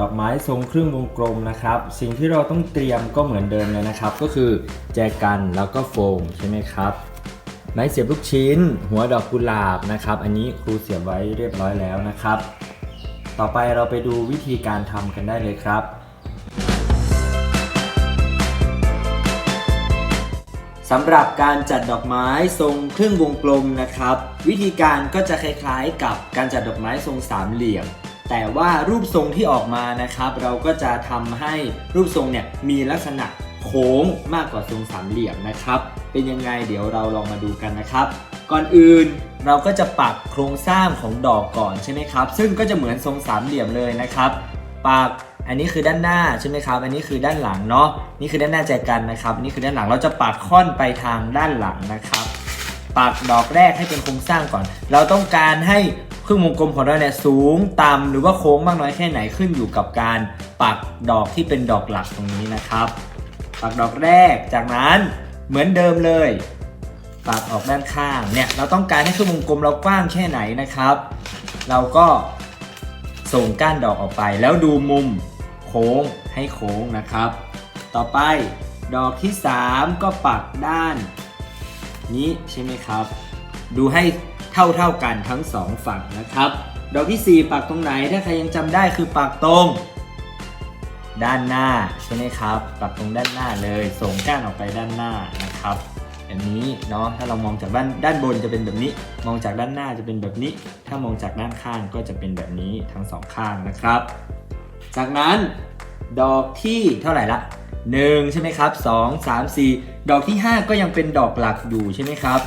ดอกไม้ทรงครึ่งวงกลมนะครับ สิ่งที่เราต้องเตรียมก็เหมือนเดิมเลยนะครับ ก็คือแจกันแล้วก็โฟมใช่ไหมครับไม้เสียบลูกชิ้น หัวดอกกุหลาบนะครับ อันนี้ครูเสียบไว้เรียบร้อยแล้วนะครับ ต่อไปเราไปดูวิธีการทำกันได้เลยครับสำหรับการจัดดอกไม้ทรงครึ่งวงกลมนะครับ วิธีการก็จะคล้ายๆ กับการจัดดอกไม้ทรงสามเหลี่ยม แต่ว่ารูปทรงที่ออกมานะครับ เราก็จะทำให้รูปทรงเนี่ยมีลักษณะโค้งมากกว่าทรงสามเหลี่ยมนะครับ เป็นยังไงเดี๋ยวเราลองมาดูกันนะครับ ก่อนอื่นเราก็จะปักโครงสร้างของดอกก่อนใช่ไหมครับ ซึ่งก็จะเหมือนทรงสามเหลี่ยมเลยนะครับปักอันนี้คือด้านหน้าใช่ไหมครับ อันนี้คือด้านหลังเนาะ นี่คือด้านหน้าใจกันนะครับ นี่คือด้านหลัง เราจะปักค่อนไปทางด้านหลังนะครับ ปักดอกแรกให้เป็นโครงสร้างก่อน เราต้องการให้ ครึ่งวงกลมของเราเนี่ยสูงต่ำหรือว่าโค้งมากน้อยแค่ไหนขึ้นอยู่กับการปักดอกที่เป็นดอกหลักตรงนี้นะครับ ปักดอกแรกจากนั้นเหมือนเดิมเลย ปักออกด้านข้างเนี่ยเราต้องการให้ครึ่งวงกลมเรากว้างแค่ไหนนะครับ เราก็ส่งก้านดอกออกไป แล้วดูมุมโค้งให้โค้งนะครับ ต่อไปดอกที่ 3 ก็ปักด้านนี้ใช่ไหมครับ ดูให้ เท่าเท่าๆกันทั้งสองฝั่งนะครับ ดอกทีสี่ 4 ปักตรงไหนถ้าใครยังจำได้คือปักตรง ด้านหน้าใช่ไหมครับ ปักตรงด้านหน้าเลยส่งก้านออกไปด้านหน้านะครับแบบนี้เนาะถ้าเรามองจากด้านด้านบนจะเป็นแบบนี้ มองจากด้านหน้าจะเป็นแบบนี้ ถ้ามองจากด้านข้างก็จะเป็นแบบนี้ทั้งสองข้างนะครับ จากนั้นดอกที่เท่าไหร่ละ 1 ใช่ไหมครับ 2 3 4 ดอกที่ 5 ก็ยังเป็นดอกหลักอยู่ใช่ไหมครับ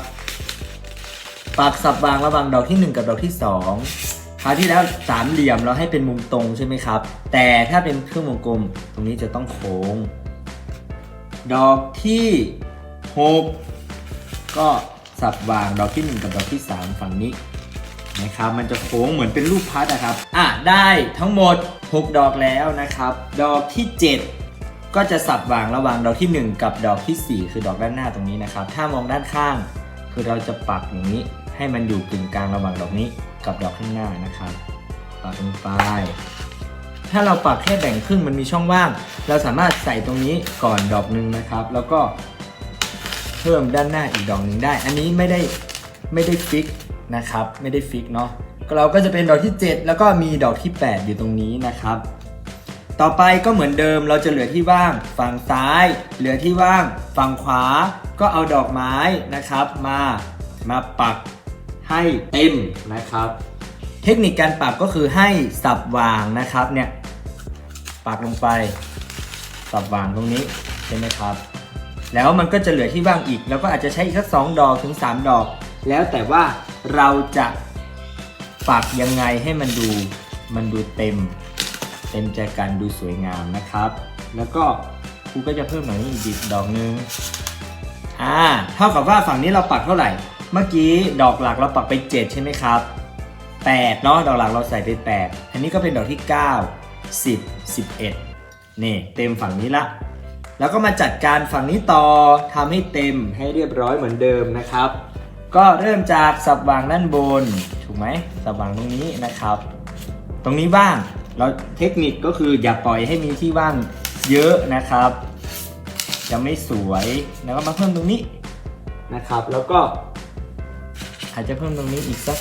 ปักสับวางระหว่างดอกที่ 1 กับดอกที่ 2 คราวที่แล้วสามเหลี่ยมเราให้เป็นมุมตรงใช่ไหมครับ แต่ถ้าเป็นเครื่องวงกลม ตรงนี้จะต้องโค้ง ดอกที่ 6 ก็สับวางดอกที่ 1 กับดอกที่ 3 ฝั่งนี้นะครับมันจะโค้งเหมือนเป็นรูปพัดนะครับ อะได้ทั้งหมด 6 ดอกแล้วนะครับ ดอกที่ 7 ก็จะสับวางระหว่างดอกที่ 1 กับดอกที่ 4 คือดอกด้านหน้าตรงนี้นะครับ ถ้ามองด้านข้าง คือเราจะปักอย่างนี้ ให้มันอยู่กึ่งกลางระหว่างดอกนี้กับดอกข้างหน้านะครับปักลงไป ถ้าเราปักแค่แบ่งครึ่งมันมีช่องว่าง เราสามารถใส่ตรงนี้ก่อนดอกหนึ่งนะครับ แล้วก็เพิ่มด้านหน้าอีกดอกหนึ่งได้ อันนี้ไม่ได้ไม่ได้ฟิกนะครับ ไม่ได้ฟิกเนาะเราก็จะเป็นดอกที่ 7 แล้วก็มีดอกที่ 8 อยู่ตรงนี้นะครับ ต่อไปก็เหมือนเดิมเราจะเหลือที่ว่างฝั่งซ้าย เหลือที่ว่างฝั่งขวา ก็เอาดอกไม้นะครับ มามาปัก ให้เต็มนะครับ เทคนิคการปักก็คือให้สับวางนะครับเนี่ยปักลงไป สับวางตรงนี้ใช่ไหมครับ แล้วมันก็จะเหลือที่ว่างอีก แล้วก็อาจจะใช้อีกสักสองดอกถึง 3 ดอก แล้วแต่ว่าเราจะปักยังไงให้มันดูมันดูเต็ม เต็มใจกันดูสวยงามนะครับ แล้วก็ครูก็จะเพิ่มหน่อยนี้อีกดอกนึงอ่าเท่ากับว่าฝั่งนี้เราปักเท่าไหร่ เมื่อกี้ดอกหลักเราปักไป 7 ใช่ไหมครับ8เนาะดอกหลักเราใส่ไป 8 อันนี้ก็เป็นดอกที่ 9 10 11 นี่เต็มฝั่งนี้ละ แล้วก็มาจัดการฝั่งนี้ต่อทำให้เต็มให้เรียบร้อยเหมือนเดิมนะครับ ก็เริ่มจากสับวางด้านบน ถูกไหมสับวางตรงนี้นะครับ ตรงนี้ว่างเราเทคนิคก็คืออย่าปล่อยให้มีที่ว่างเยอะนะครับ จะไม่สวยแล้วก็มาเพิ่มตรงนี้นะครับ แล้วก็ อาจจะเพิ่มตรงนี้อีกสัก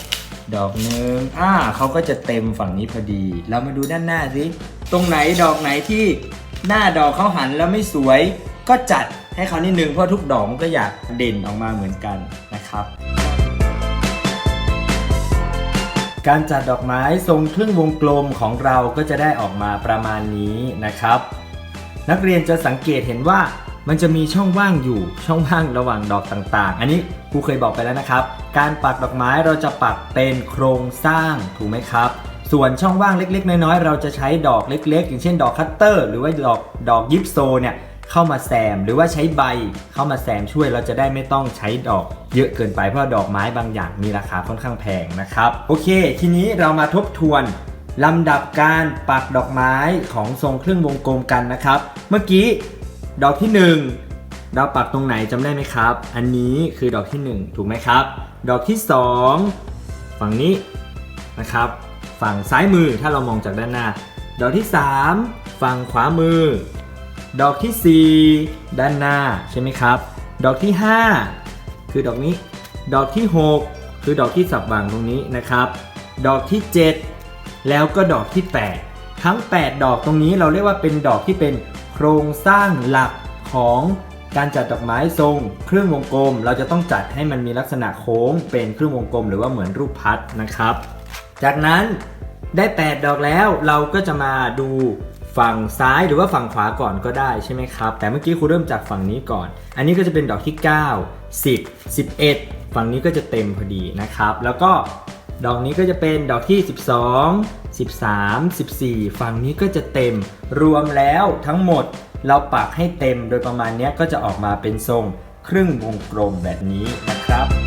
ดอกหนึ่งอ่าเขาก็จะเต็มฝั่งนี้พอดี เรามาดูด้านหน้าสิตรงไหนดอกไหนที่หน้าดอกเขาหันแล้วไม่สวย ก็จัดให้เขานิดนึงเพราะทุกดอกมันก็อยากเด่นออกมาเหมือนกันนะครับ การจัดดอกไม้ทรงครึ่งวงกลมของเราก็จะได้ออกมาประมาณนี้นะครับ นักเรียนจะสังเกตเห็นว่า มันจะมีช่องว่างอยู่ช่องว่างระหว่างดอกต่างๆ อันนี้ครูเคยบอกไปแล้วนะครับ การปักดอกไม้เราจะปักเป็นโครงสร้างถูกไหมครับ ส่วนช่องว่างเล็ก ๆ น้อยๆเราจะใช้ดอกเล็ก ๆ อย่างเช่นดอกคัตเตอร์ หรือว่าดอกดอกยิปโซเนี่ยเข้ามาแซมหรือว่าใช้ใบเข้ามาแซมช่วยเราจะได้ไม่ต้องใช้ดอกเยอะเกินไปเพราะดอกไม้บางอย่างมีราคาค่อนข้างแพงนะครับ โอเค ทีนี้เรามาทบทวนลำดับการปักดอกไม้ของทรงครึ่งวงกลมกันนะครับ เมื่อกี้ ดอกที่1เราปักตรงไหนจำได้ไหมครับ อันนี้คือดอกที่ 1 ถูกไหมครับ ดอกที่ 2 ฝั่งนี้นะครับ ฝั่งซ้ายมือถ้าเรามองจากด้านหน้า ดอกที่ 3 ฝั่งขวามือ ดอกที่ 4 ด้านหน้าใช่ไหมครับ ดอกที่ 5 คือดอกนี้ ดอกที่ 6 คือดอกที่สับวางตรงนี้นะครับ ดอกที่ 7 แล้วก็ดอกที่ 8 ทั้ง 8 ดอกตรงนี้เราเรียกว่าเป็นดอกที่เป็น โครงสร้างหลักของการจัดดอกไม้ทรงเครื่องวงกลม เราจะต้องจัดให้มันมีลักษณะโค้งเป็นเครื่องวงกลม หรือว่าเหมือนรูปพัดนะครับ จากนั้นได้ 8 ดอกแล้วเราก็จะมาดูฝั่งซ้ายหรือว่าฝั่งขวาก่อนก็ได้ใช่ไหมครับ แต่เมื่อกี้ครูเริ่มจากฝั่งนี้ก่อน อันนี้ก็จะเป็นดอกที่ 9 10 11 ฝั่งนี้ก็จะเต็มพอดีนะครับ แล้วก็ ดอกนี้ก็จะเป็นดอกที่ 12 13 14 ฝั่งนี้ก็จะเต็ม รวมแล้วทั้งหมดเราปักให้เต็มโดยประมาณเนี้ยก็จะออกมาเป็นทรงครึ่งวงกลมแบบนี้นะครับ